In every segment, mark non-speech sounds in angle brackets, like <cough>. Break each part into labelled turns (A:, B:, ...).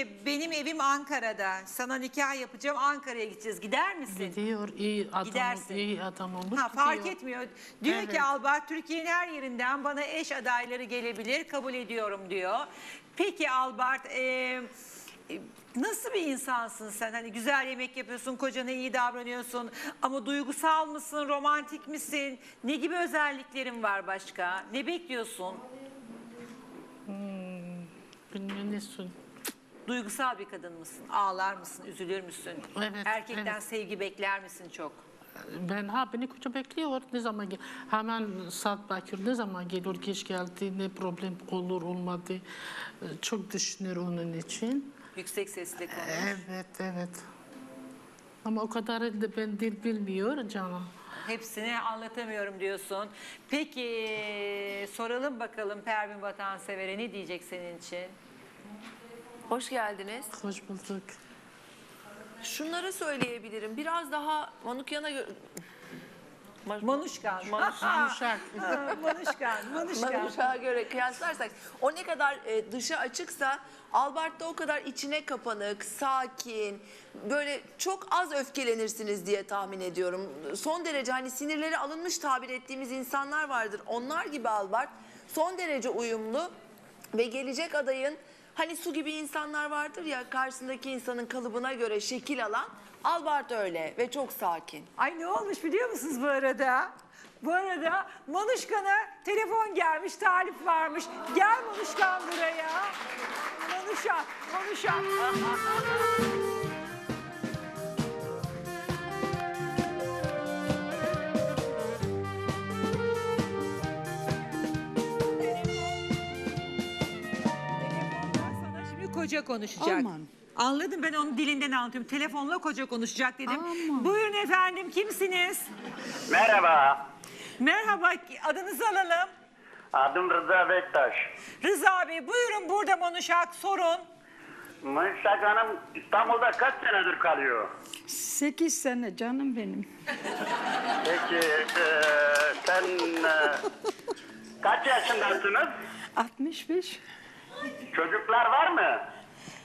A: ki benim evim Ankara'da. Sana nikah yapacağım Ankara'ya gideceğiz. Gider misin?
B: Gidiyor iyi adam,
A: Gidersin.
B: iyi adam olur.
A: Ha, fark
B: gidiyor.
A: etmiyor. Diyor
B: Evet.
A: ki Albert Türkiye'nin her yerinden bana eş adayları gelebilir kabul ediyorum diyor. Peki Albert e, nasıl bir insansın sen? Hani güzel yemek yapıyorsun, kocana iyi davranıyorsun ama duygusal mısın, romantik misin? Ne gibi özelliklerin var başka? Ne bekliyorsun?
B: Bilmiyorum ne.
A: Duygusal bir kadın mısın? Ağlar mısın, üzülür müsün?
B: Evet,
A: Erkekten
B: evet.
A: sevgi bekler misin çok?
B: Ben ha beni koca bekliyor. Ne zaman gel hemen saat bakıyor. Ne zaman geliyor geç geldi ne problem olur olmadı. Ee, Çok düşünür onun için.
A: Yüksek sesle konuş.
B: Evet evet. Ama o kadar da ben dil bilmiyor canım.
A: Hepsini anlatamıyorum diyorsun. Peki soralım bakalım Pervin Vatansever'e ne diyecek senin için?
C: Hoş geldiniz.
B: Hoş bulduk.
C: Şunları söyleyebilirim. Biraz daha Manukyan'a göre... Ma-
A: Manuşkan.
C: Manuş-
B: Uşak. <laughs>
A: Ha, <laughs> Manuşkan, Manuşkan.
C: Manuş'a göre kıyaslarsak o ne kadar e, dışa açıksa Albert da o kadar içine kapanık, sakin, böyle çok az öfkelenirsiniz diye tahmin ediyorum. Son derece hani sinirleri alınmış tabir ettiğimiz insanlar vardır. Onlar gibi Albert son derece uyumlu ve gelecek adayın hani su gibi insanlar vardır ya karşısındaki insanın kalıbına göre şekil alan Albert öyle ve çok sakin.
A: Ay ne olmuş biliyor musunuz bu arada? Bu arada Manuşkan'a telefon gelmiş, talip varmış. Gel Manuşkan buraya. Manuşan, Manuşan. <laughs> koca konuşacak.
D: Aman.
A: Anladım ben onun dilinden anlatıyorum. Telefonla koca konuşacak dedim.
D: Aman.
A: Buyurun efendim kimsiniz?
E: Merhaba,
A: Merhaba adınızı alalım.
E: adım Rıza Bektaş.
A: Rıza Bey buyurun burada Manuşak sorun.
E: Mınşak Hanım İstanbul'da kaç senedir kalıyor?
D: 8 sene canım benim.
E: Peki eee, sen eee, kaç yaşındasınız?
D: 65.
E: Çocuklar var mı?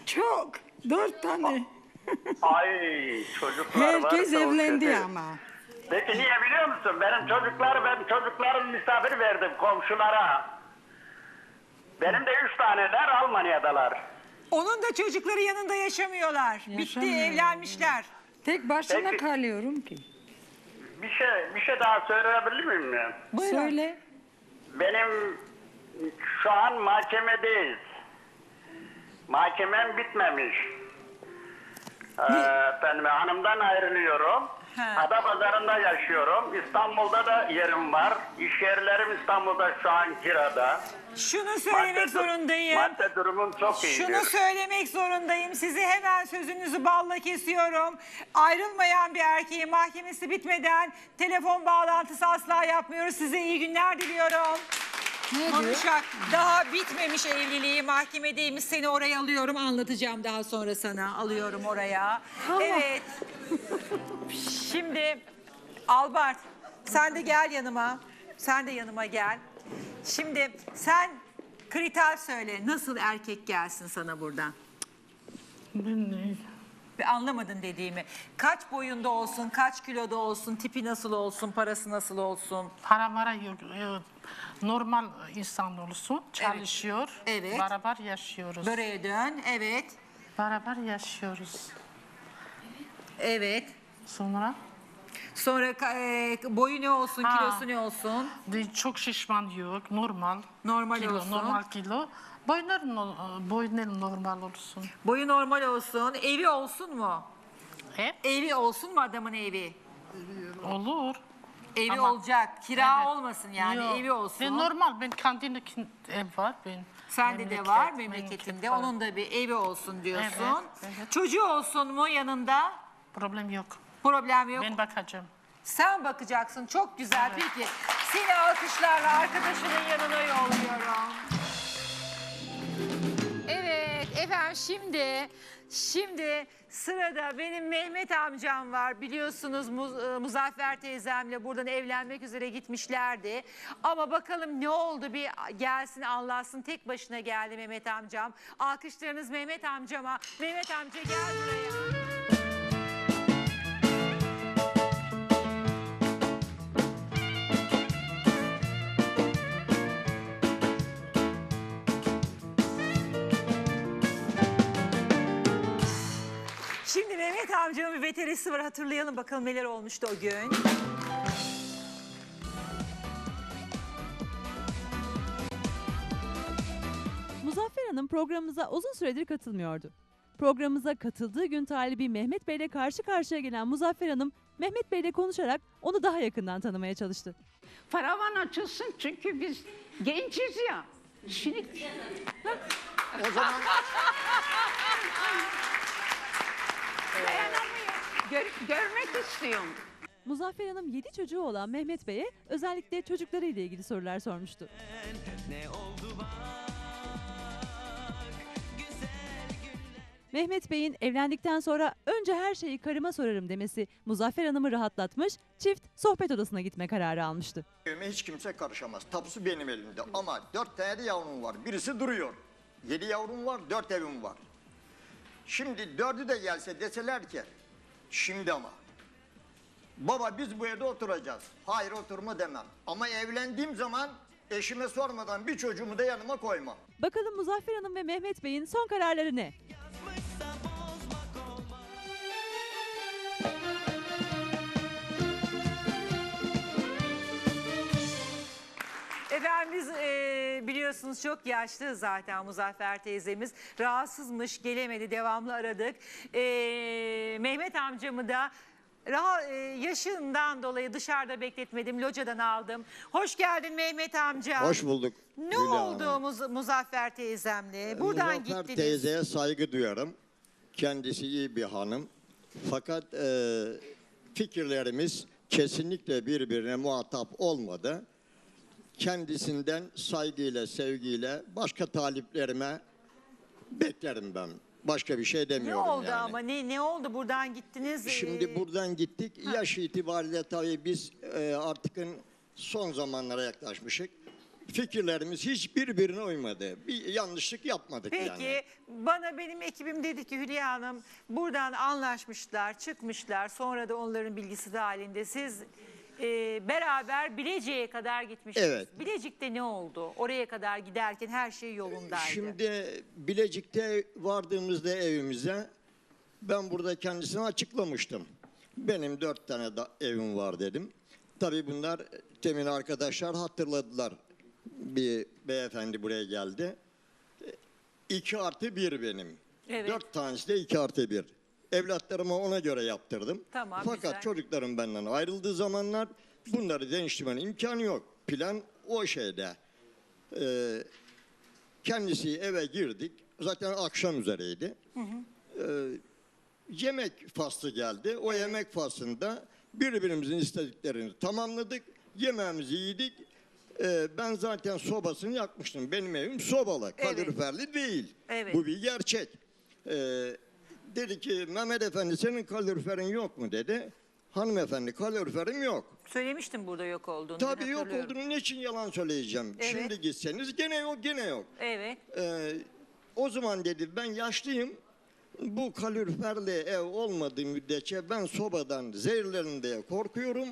D: Çok. Dört tane.
E: Ay çocuklar var.
D: Herkes
E: o
D: evlendi
E: kötü.
D: ama.
E: Peki niye biliyor musun? Benim çocukları ben çocukların misafir verdim komşulara. Benim de üç taneler Almanya'dalar.
A: Onun da çocukları yanında yaşamıyorlar. Bitti
D: Yaşamıyor.
A: evlenmişler.
D: Tek başına
E: Peki.
D: kalıyorum ki.
E: Bir şey bir şey daha söyleyebilir miyim? ben?
A: Buyurun.
D: Söyle.
E: Benim şu an mahkemedeyiz. Mahkemem bitmemiş. Ee, efendim hanımdan ayrılıyorum.
A: Ha.
E: Adapazarı'nda yaşıyorum. İstanbul'da da yerim var. İş yerlerim İstanbul'da şu an kirada.
A: Şunu söylemek
E: Madde
A: zorundayım.
E: Madde durumum çok iyi.
A: Şunu söylemek zorundayım. Sizi hemen sözünüzü balla kesiyorum. Ayrılmayan bir erkeğin mahkemesi bitmeden telefon bağlantısı asla yapmıyoruz. Size iyi günler diliyorum.
D: Ne diyor?
A: Konuşak daha bitmemiş evliliği mahkemedeymiş seni oraya alıyorum anlatacağım daha sonra sana alıyorum oraya. Evet. Şimdi Albert sen de gel yanıma. Sen de yanıma gel. Şimdi sen kriter söyle nasıl erkek gelsin sana buradan?
B: Ben ne?
A: Anlamadın dediğimi. Kaç boyunda olsun, kaç kiloda olsun, tipi nasıl olsun, parası nasıl olsun?
B: Para mara yok. yok. Normal insan olsun. Çalışıyor.
A: Evet.
B: Beraber yaşıyoruz.
A: Böreğe dön, evet,
B: Beraber yaşıyoruz.
A: evet.
B: Sonra
A: Sonra ka- e, boyu ne olsun,
B: Ha.
A: kilosu ne olsun?
B: de çok şişman yok. Normal.
A: Normal
B: kilo,
A: olsun.
B: Normal kilo. Boyları no, boyları normal olsun.
A: Boyu normal olsun, evi olsun mu?
B: Hep
A: Evi olsun mu adamın evi?
B: olur.
A: Evi
B: Ama-
A: olacak, kira
B: Evet.
A: olmasın yani,
B: Yok.
A: evi olsun.
B: Ben normal, ben kendine ev var. Ben
A: Sende de var
B: memleket
A: memleketinde,
B: var.
A: onun da bir evi olsun diyorsun.
B: Evet, evet.
A: Çocuğu olsun mu yanında?
B: Problem yok.
A: Problem yok.
B: Ben bakacağım.
A: Sen bakacaksın, çok güzel. Peki, seni alkışlarla arkadaşının yanına yolluyorum. Evet, efendim şimdi şimdi sırada benim Mehmet amcam var. Biliyorsunuz Muz- e, Muzaffer teyzemle buradan evlenmek üzere gitmişlerdi. Ama bakalım ne oldu bir gelsin anlatsın. Tek başına geldi Mehmet amcam. Alkışlarınız Mehmet amcama. Mehmet amca gel buraya. Mehmet amcamın bir veterisi var hatırlayalım bakalım neler olmuştu o gün.
F: Muzaffer Hanım programımıza uzun süredir katılmıyordu. Programımıza katıldığı gün talibi Mehmet Bey ile karşı karşıya gelen Muzaffer Hanım, Mehmet Bey ile konuşarak onu daha yakından tanımaya çalıştı.
G: Paravan açılsın çünkü biz gençiz ya. Şimdi
H: O zaman <laughs>
G: dayanamıyorum. Gör- görmek istiyorum.
F: Muzaffer Hanım 7 çocuğu olan Mehmet Bey'e özellikle çocukları ile ilgili sorular sormuştu. Mehmet Bey'in evlendikten sonra önce her şeyi karıma sorarım demesi Muzaffer Hanım'ı rahatlatmış, çift sohbet odasına gitme kararı almıştı.
H: evime hiç kimse karışamaz. Tapusu benim elimde ama dört tane de yavrum var. Birisi duruyor. Yedi yavrum var, dört evim var. Şimdi dördü de gelse deseler ki, şimdi ama. Baba biz bu evde oturacağız. Hayır oturma demem. Ama evlendiğim zaman eşime sormadan bir çocuğumu da yanıma koymam.
F: Bakalım Muzaffer Hanım ve Mehmet Bey'in son kararları ne?
A: Efendim biz e, biliyorsunuz çok yaşlı zaten Muzaffer teyzemiz. Rahatsızmış gelemedi devamlı aradık. E, Mehmet amcamı da raha- e, yaşından dolayı dışarıda bekletmedim. Locadan aldım. Hoş geldin Mehmet amca.
H: Hoş bulduk.
A: Ne
H: Hülya
A: oldu
H: Hanım.
A: Muz- Muzaffer teyzemle? Buradan
H: Muzaffer
A: gittiniz.
H: teyzeye saygı duyarım. Kendisi iyi bir hanım. Fakat e, fikirlerimiz kesinlikle birbirine muhatap olmadı. Kendisinden saygıyla, sevgiyle başka taliplerime beklerim ben. Başka bir şey
A: Ne
H: demiyorum
A: oldu
H: yani.
A: ama ne ne oldu buradan gittiniz?
H: Şimdi
A: Ee,
H: buradan gittik. Yaş itibariyle tabii biz e, artıkın son zamanlara yaklaşmışık. Fikirlerimiz hiç birbirine uymadı. Bir yanlışlık yapmadık
A: Peki
H: yani.
A: bana benim ekibim dedi ki Hülya Hanım buradan anlaşmışlar, çıkmışlar. Sonra da onların bilgisi dahilinde siz e, beraber Bilecik'e kadar gitmiştiniz.
H: Evet.
A: Bilecik'te ne oldu? Oraya kadar giderken her şey yolundaydı.
H: Şimdi Bilecik'te vardığımızda evimize ben burada kendisine açıklamıştım. Benim dört tane da evim var dedim. Tabii bunlar temin arkadaşlar hatırladılar. Bir beyefendi buraya geldi. İki artı bir benim.
A: Evet.
H: Dört tanesi de iki artı bir. Evlatlarıma ona göre yaptırdım.
A: Tamam,
H: Fakat
A: güzel.
H: çocuklarım benden ayrıldığı zamanlar bunları değiştirmenin imkanı yok. Plan o şeyde. Ee, kendisi eve girdik. Zaten akşam üzereydi. Ee, yemek faslı geldi. O yemek faslında birbirimizin istediklerini tamamladık. Yemeğimizi yedik. Ee, ben zaten sobasını yakmıştım. Benim evim sobalı,
A: Evet.
H: kaloriferli değil.
A: Evet.
H: Bu bir gerçek. Ee, dedi ki Mehmet Efendi senin kaloriferin yok mu dedi. Hanımefendi kaloriferim yok.
A: Söylemiştim burada yok olduğunu.
H: Tabii yok
A: hatırlıyorum.
H: olduğunu niçin yalan söyleyeceğim.
A: Evet.
H: Şimdi gitseniz gene yok gene yok.
A: Evet.
H: Ee, o zaman dedi ben yaşlıyım. Bu kaloriferli ev olmadığı müddetçe ben sobadan zehirlerin diye korkuyorum.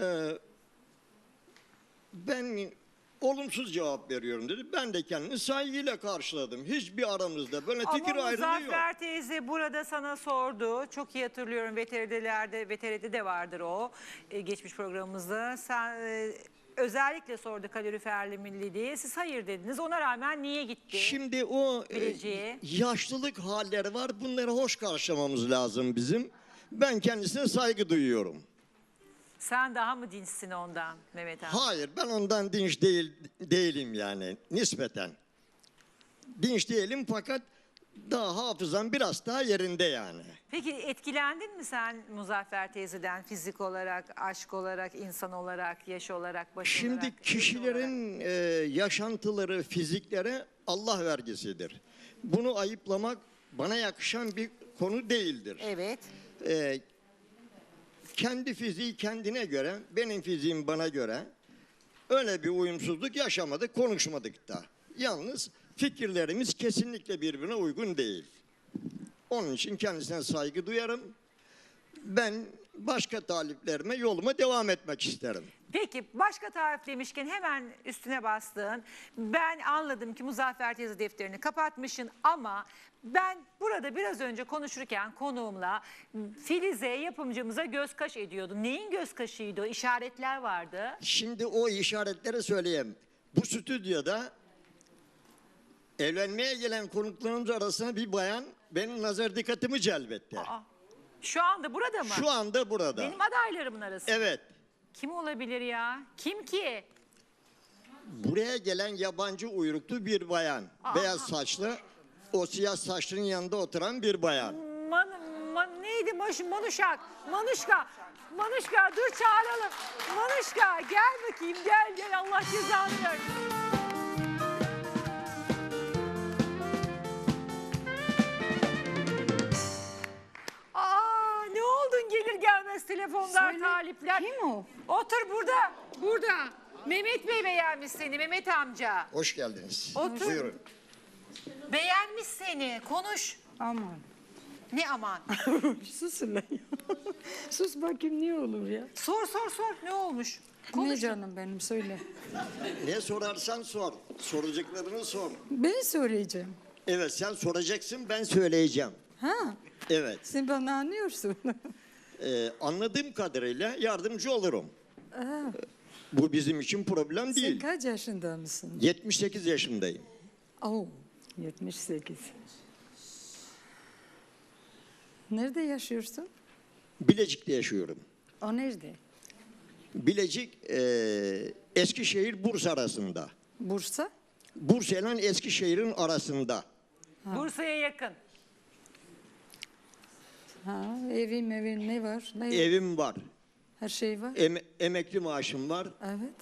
H: Ee, ben olumsuz cevap veriyorum dedi. Ben de kendini saygıyla karşıladım. Hiçbir aramızda böyle fikir
A: Ama
H: ayrılığı yok.
A: Muzaffer teyze burada sana sordu. Çok iyi hatırlıyorum VTR'lerde, VTR'de de vardır o e, geçmiş programımızda. Sen e, özellikle sordu kaloriferli milli diye. Siz hayır dediniz. Ona rağmen niye gitti?
H: Şimdi o e, yaşlılık halleri var. Bunları hoş karşılamamız lazım bizim. Ben kendisine saygı duyuyorum.
A: Sen daha mı dinçsin ondan Mehmet abi?
H: Hayır ben ondan dinç değil değilim yani nispeten. Dinç değilim fakat daha hafızam biraz daha yerinde yani.
A: Peki etkilendin mi sen Muzaffer teyzeden fizik olarak, aşk olarak, insan olarak, yaş olarak, baş
H: Şimdi
A: olarak?
H: kişilerin e, yaşantıları, fizikleri Allah vergisidir. Bunu ayıplamak bana yakışan bir konu değildir.
A: Evet.
H: Ee, kendi fiziği kendine göre, benim fiziğim bana göre öyle bir uyumsuzluk yaşamadık, konuşmadık da. Yalnız fikirlerimiz kesinlikle birbirine uygun değil. Onun için kendisine saygı duyarım. Ben başka taliplerime yoluma devam etmek isterim.
A: Peki başka tarif demişken hemen üstüne bastığın ben anladım ki Muzaffer teyze defterini kapatmışsın ama ben burada biraz önce konuşurken konuğumla Filize yapımcımıza göz kaş ediyordum. Neyin göz kaşıydı o? İşaretler vardı.
H: Şimdi o işaretleri söyleyeyim. Bu stüdyoda evlenmeye gelen konuklarımız arasında bir bayan benim nazar dikkatimi celbetti.
A: Şu anda burada mı?
H: Şu anda burada.
A: Benim adaylarımın arasında.
H: Evet.
A: Kim olabilir ya? Kim ki?
H: Buraya gelen yabancı uyruklu bir bayan. Beyaz saçlı, o siyah saçlının yanında oturan bir bayan.
A: Man, man, neydi Maş, Manuşak? Manuşka. Manuşka dur çağıralım. Manuşka gel bakayım gel gel Allah cezanı versin. Gelmez telefonlar
D: Söyle,
A: talipler.
D: kim o?
A: Otur burada. Burada. Mehmet Bey beğenmiş seni Mehmet amca.
H: Hoş geldiniz.
A: Otur.
H: Buyurun.
A: Beğenmiş seni. Konuş.
D: Aman.
A: Ne aman. <laughs>
D: Sus lan ya. <laughs> Sus bakayım ne olur ya.
A: Sor sor sor ne olmuş?
D: Ne canım benim söyle.
H: Ne sorarsan sor. Soracaklarını sor.
D: Ben söyleyeceğim.
H: Evet sen soracaksın ben söyleyeceğim.
D: Ha?
H: Evet.
D: Sen bana anlıyorsun. <laughs>
H: Ee, anladığım kadarıyla yardımcı olurum.
D: Aa,
H: Bu bizim için problem
D: sen
H: değil.
D: kaç yaşında mısın?
H: 78 yaşındayım.
D: Oo, 78. Nerede yaşıyorsun?
H: Bilecik'te yaşıyorum.
D: O nerede?
H: Bilecik eee, Eskişehir Bursa arasında.
D: Bursa?
H: Bursa ile Eskişehir'in arasında.
A: Bursa'ya yakın.
D: Ha, evim evim ne var? Ne?
H: Evim var.
D: Her şey var.
H: em- emekli maaşım var.
D: Evet.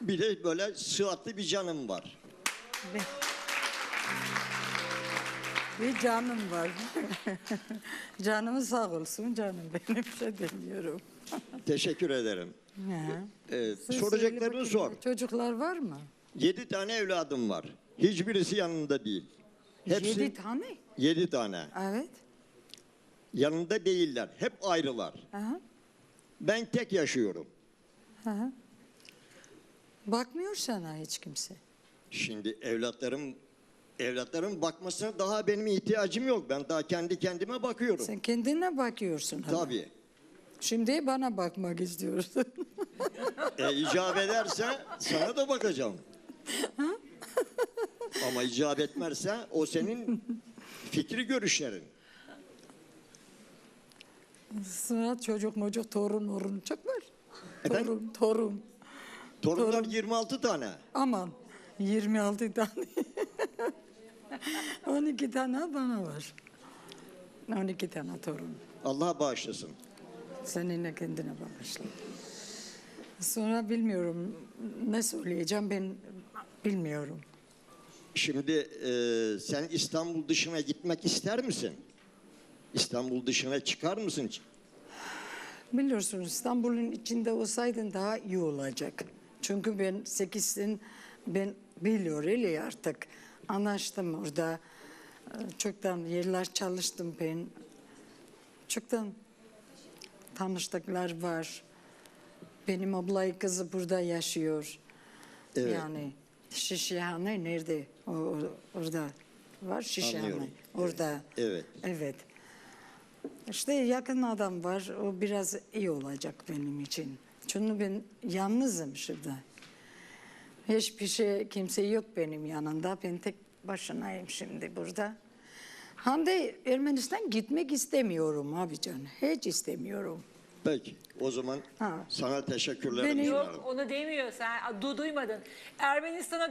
H: Bir de böyle sıhhatli bir canım var.
D: Bir canım var. <laughs> Canımı sağ olsun canım benim bir şey demiyorum. <laughs>
H: Teşekkür ederim.
D: Ha.
H: Ee,
D: Sen söyle
H: soracaklarını
D: bakayım,
H: sor.
D: Çocuklar var mı?
H: Yedi tane evladım var. Hiçbirisi yanında değil. Hepsi
D: Yedi tane.
H: yedi tane.
D: Evet.
H: Yanında değiller. Hep ayrılar.
D: Aha.
H: Ben tek yaşıyorum.
D: Aha. Bakmıyor sana hiç kimse.
H: Şimdi evlatlarım evlatlarım bakmasına daha benim ihtiyacım yok. Ben daha kendi kendime bakıyorum.
D: Sen kendine bakıyorsun. ama.
H: Tabii.
D: Şimdi bana bakmak istiyorsun.
H: E, icap ederse sana da bakacağım. Ama icap etmezse o senin <laughs> fikri görüşlerin.
D: Sonra çocuk mocuk torun morun çok var.
H: Efendim?
D: Torun torun.
H: Torunlar
D: Torun.
H: 26 tane.
D: Aman 26 tane. <laughs> 12 tane bana var. 12 tane torun.
H: Allah bağışlasın.
D: Seninle kendine bağışla. Sonra bilmiyorum ne söyleyeceğim ben bilmiyorum.
H: Şimdi e, sen İstanbul dışına gitmek ister misin? İstanbul dışına çıkar mısın?
D: Biliyorsun İstanbul'un içinde olsaydın daha iyi olacak. Çünkü ben sekizsin ben biliyor öyle artık. Anlaştım orada. Ee, Çoktan yerler çalıştım ben. Çoktan tanıştıklar var. Benim ablayı kızı burada yaşıyor.
H: Evet.
D: Yani Şişhane nerede? O, o- orada var Şişhane.
H: Anlıyorum.
D: Orada.
H: Evet.
D: Evet. İşte yakın adam var. O biraz iyi olacak benim için. Çünkü ben yalnızım şurada. Hiçbir şey, kimse yok benim yanında. Ben tek başınayım şimdi burada. Hem de Ermenistan gitmek istemiyorum abi can. Hiç istemiyorum.
H: Peki. O zaman
D: Ha.
H: sana teşekkürlerimi
D: Beni-
H: sunarım.
A: Yok onu demiyor sen du duymadın. Ermenistan'a